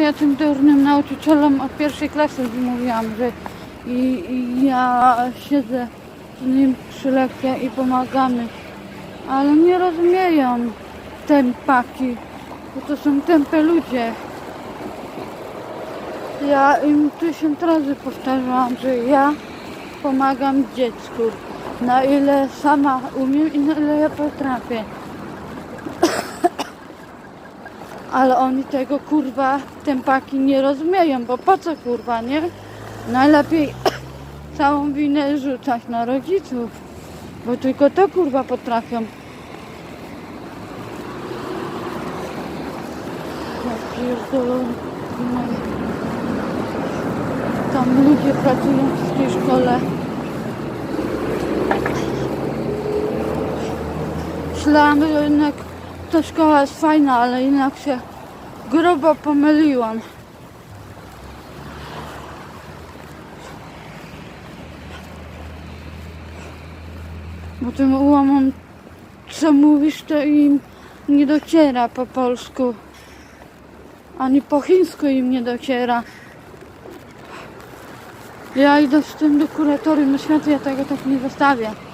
ja tym durnym nauczycielom od pierwszej klasy mówiłam, że i, i ja siedzę z nim przy lekcjach i pomagamy. Ale nie rozumieją tempaki, bo to są tępe ludzie. Ja im tysiąc razy powtarzałam, że ja pomagam dziecku. Na ile sama umiem i na ile ja potrafię. Ale oni tego kurwa tempaki nie rozumieją, bo po co kurwa, nie? Najlepiej całą winę rzucać na rodziców, bo tylko to kurwa potrafią. Ja pierdolę. No. Tam ludzie pracują w tej szkole. Myślałam, że jednak ta szkoła jest fajna, ale jednak się grubo pomyliłam. Bo tym ułomom, co mówisz, to im nie dociera po polsku. Ani po chińsku im nie dociera. Ja idę z tym do kuratorium oświaty, ja tego tak nie zostawię.